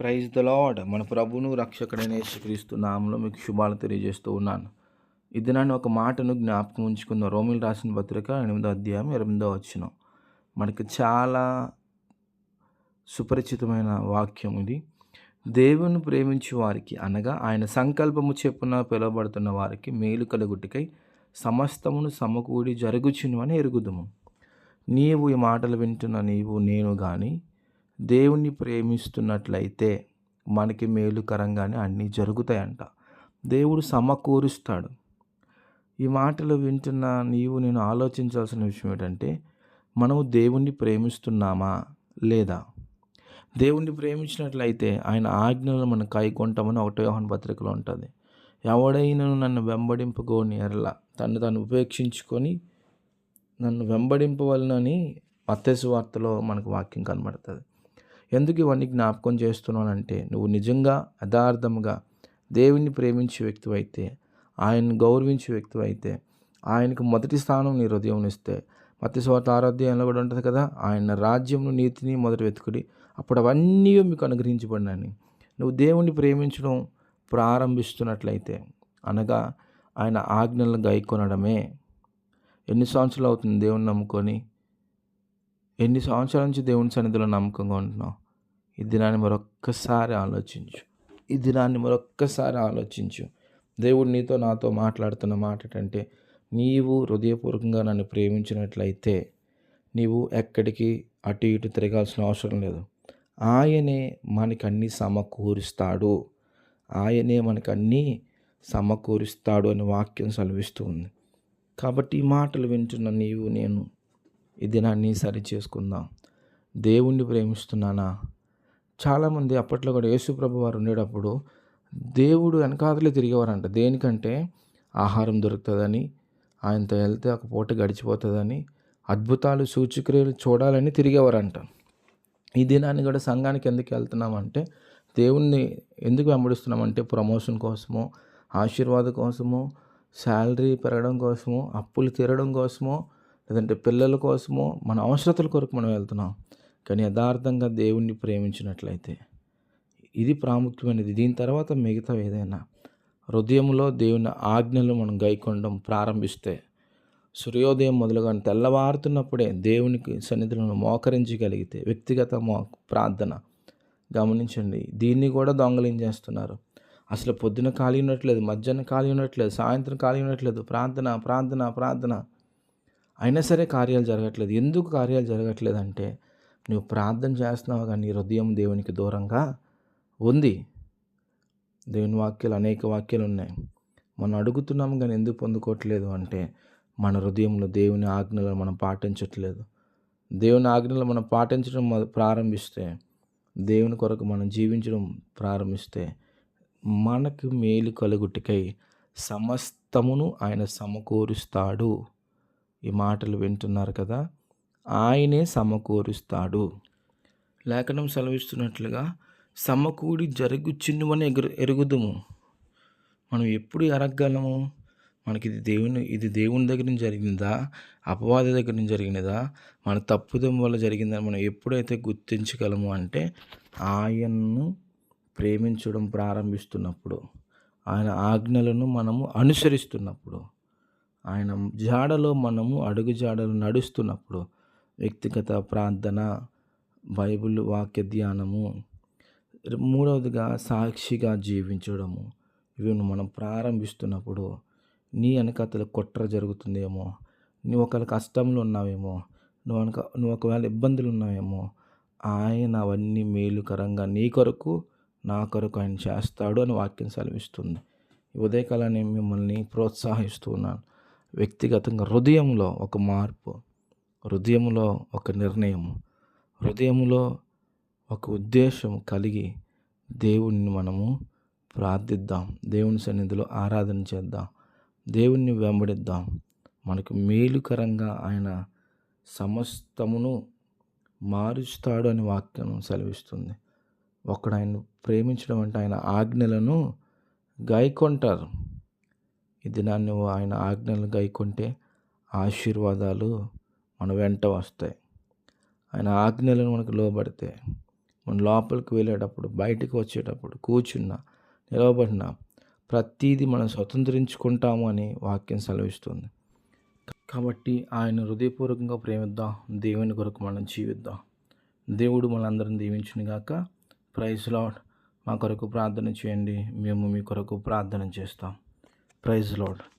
Praise the lord మన ప్రభును రక్షకుడైన యేసుక్రీస్తు నామంలో మీకు శుభాలు తెలియజేస్తూ ఉన్నాను. ఇది నన్ను ఒక మాటను జ్ఞాపకం ఉంచుకున్న రోమిల్ రాసిన పత్రిక ఎనిమిదో అధ్యాయం ఎనిమిదో వచ్చిన మనకి చాలా సుపరిచితమైన వాక్యం ఇది. దేవుని ప్రేమించే వారికి అనగా ఆయన సంకల్పము చెప్పున పిలువబడుతున్న వారికి మేలు కలుగుటికై సమస్తమును సమకూడి జరుగుచును అని ఎరుగుదుము. నీవు ఈ మాటలు వింటున్న నీవు నేను కానీ దేవుణ్ణి ప్రేమిస్తున్నట్లయితే మనకి మేలుకరంగానే అన్నీ జరుగుతాయంట. దేవుడు సమకూరుస్తాడు. ఈ మాటలు వింటున్న నీవు నేను ఆలోచించాల్సిన విషయం ఏంటంటే మనము దేవుణ్ణి ప్రేమిస్తున్నామా లేదా? దేవుణ్ణి ప్రేమించినట్లయితే ఆయన ఆజ్ఞలను మనం కైకొంటామని ఒకటో పత్రికలో ఉంటుంది. ఎవడైనను నన్ను వెంబడింపుకోని ఎరల తను తను ఉపేక్షించుకొని నన్ను వెంబడింపవలనని మత్తేసు వార్తలో మనకు వాక్యం కనబడుతుంది. ఎందుకు ఇవన్నీ జ్ఞాపకం చేస్తున్నానంటే నువ్వు నిజంగా యథార్థంగా దేవుణ్ణి ప్రేమించే వ్యక్తివైతే ఆయన్ని గౌరవించే వ్యక్తివైతే ఆయనకు మొదటి స్థానం నీ హృదయం ఇస్తే మత్తి స్వార్థ ఆరోధ్యంలో కూడా ఉంటుంది కదా ఆయన రాజ్యం నీతిని మొదటి వెతుకుడి అప్పుడు అవన్నీ మీకు అనుగ్రహించబడినని. నువ్వు దేవుణ్ణి ప్రేమించడం ప్రారంభిస్తున్నట్లయితే అనగా ఆయన ఆజ్ఞలను గైకొనడమే. ఎన్ని సంవత్సరాలు అవుతుంది దేవుని నమ్ముకొని? ఎన్ని సంవత్సరాల నుంచి దేవుని సన్నిధిలో నమ్మకంగా ఉంటున్నావు? ఈ దినాన్ని మరొక్కసారి ఆలోచించు. ఈ దినాన్ని మరొక్కసారి ఆలోచించు. దేవుడు నీతో నాతో మాట్లాడుతున్న మాట ఏంటంటే నీవు హృదయపూర్వకంగా నన్ను ప్రేమించినట్లయితే నీవు ఎక్కడికి అటు ఇటు తిరగాల్సిన అవసరం లేదు. ఆయనే మనకి అన్నీ సమకూరుస్తాడు. ఆయనే మనకు అన్నీ సమకూరుస్తాడు అని వాక్యం సెలవిస్తూ ఉంది. కాబట్టి ఈ మాటలు వింటున్న నీవు నేను ఈ దినాన్ని సరి చేసుకుందాం దేవుణ్ణి ప్రేమిస్తున్నానా? చాలామంది అప్పట్లో కూడా యేసుప్రభు వారు ఉండేటప్పుడు దేవుడు వెనకాతలే తిరిగేవారంట. దేనికంటే ఆహారం దొరుకుతుందని ఆయనతో వెళ్తే ఒక పూట గడిచిపోతుందని అద్భుతాలు సూచిక్రియలు చూడాలని తిరిగేవారంట. ఈ దినాన్ని కూడా సంఘానికి ఎందుకు వెళ్తున్నామంటే దేవుణ్ణి ఎందుకు వెంబడిస్తున్నామంటే ప్రమోషన్ కోసము ఆశీర్వాదం కోసము శాలరీ పెరగడం కోసము అప్పులు తీరడం కోసమో లేదంటే పిల్లల కోసమో మన అవసరతల కొరకు మనం వెళ్తున్నాం. కానీ యథార్థంగా దేవుణ్ణి ప్రేమించినట్లయితే ఇది ప్రాముఖ్యమైనది. దీని తర్వాత మిగతా ఏదైనా? హృదయంలో దేవుని ఆజ్ఞలు మనం గైకొనడం ప్రారంభిస్తే సూర్యోదయం మొదలుగా తెల్లవారుతున్నప్పుడే దేవునికి సన్నిధులను మోకరించగలిగితే వ్యక్తిగత మో ప్రార్థన. గమనించండి దీన్ని కూడా దొంగలించేస్తున్నారు అసలు పొద్దున ఖాళీ ఉండట్లేదు మధ్యాహ్నం ఖాళీ ఉండట్లేదు సాయంత్రం ఖాళీ ఉండట్లేదు ప్రార్థన ప్రార్థన ప్రార్థన. అయినా సరే కార్యాలు జరగట్లేదు. ఎందుకు కార్యాలు జరగట్లేదు అంటే నువ్వు ప్రార్థన చేస్తున్నావు కానీ నీ హృదయం దేవునికి దూరంగా ఉంది. దేవుని వాక్యాలు అనేక వాక్యాలు ఉన్నాయి. మనం అడుగుతున్నాము కానీ ఎందుకు పొందుకోవట్లేదు అంటే మన హృదయంలో దేవుని ఆజ్ఞలను మనం పాటించట్లేదు. దేవుని ఆజ్ఞలు మనం పాటించడం ప్రారంభిస్తే దేవుని కొరకు మనం జీవించడం ప్రారంభిస్తే మనకు మేలు కలుగుటికై సమస్తమును ఆయన సమకూరుస్తాడు. ఈ మాటలు వింటున్నారు కదా? ఆయనే సమకూరుస్తాడు. లేఖనం సెలవిస్తున్నట్లుగా సమకూడి చిన్నువని ఎగురు ఎరుగుదుము. మనం ఎప్పుడు ఎరగగలము? మనకి ఇది దేవుని ఇది దేవుని దగ్గర నుంచి జరిగిందా? అపవాది దగ్గర నుంచి జరిగినదా? మన తప్పుదం వల్ల జరిగిందని మనం ఎప్పుడైతే గుర్తించగలము అంటే ఆయన్ను ప్రేమించడం ప్రారంభిస్తున్నప్పుడు ఆయన ఆజ్ఞలను మనము అనుసరిస్తున్నప్పుడు ఆయన జాడలో మనము అడుగు జాడలు నడుస్తున్నప్పుడు వ్యక్తిగత ప్రార్థన బైబిల్ వాక్య ధ్యానము మూడవదిగా సాక్షిగా జీవించడము. ఇవి మనం ప్రారంభిస్తున్నప్పుడు నీ వెనకతలు కుట్ర జరుగుతుందేమో? నువ్వు ఒకవేళ కష్టంలో ఉన్నావేమో? నువ్వు వెనక నువ్వు ఒకవేళ ఇబ్బందులు ఉన్నావేమో? ఆయన అవన్నీ మేలుకరంగా నీ కొరకు నా కొరకు ఆయన చేస్తాడు అని వాక్యం సెలవిస్తుంది. ఉదయకాలాన్ని మిమ్మల్ని ప్రోత్సహిస్తున్నాను వ్యక్తిగతంగా హృదయంలో ఒక మార్పు. హృదయంలో ఒక నిర్ణయం హృదయంలో ఒక ఉద్దేశం కలిగి దేవుణ్ణి మనము ప్రార్థిద్దాం. దేవుని సన్నిధిలో ఆరాధన చేద్దాం. దేవుణ్ణి వెంబడిద్దాం. మనకు మేలుకరంగా ఆయన సమస్తమును మారుస్తాడు అని వాక్యం సెలవిస్తుంది. ఒకడు ఆయన ప్రేమించడం అంటే ఆయన ఆజ్ఞలను గాయకొంటారు ఈ దినాన్ని ఆయన ఆజ్ఞలను గాయకుంటే ఆశీర్వాదాలు మన వెంట వస్తాయి. ఆయన ఆజ్ఞలను మనకు లోబడితే మన లోపలికి వెళ్ళేటప్పుడు బయటకు వచ్చేటప్పుడు కూర్చున్న నిలవబడిన ప్రతీది మనం స్వతంత్రించుకుంటాము అని వాక్యం సెలవిస్తుంది. కాబట్టి ఆయన హృదయపూర్వకంగా ప్రేమిద్దాం. దేవుని కొరకు మనం జీవిద్దాం. దేవుడు మనందరం దీవించును గాక ప్రైజ్ లాడ్ మా కొరకు ప్రార్థన చేయండి. మేము మీ కొరకు ప్రార్థన చేస్తాం. Praise lord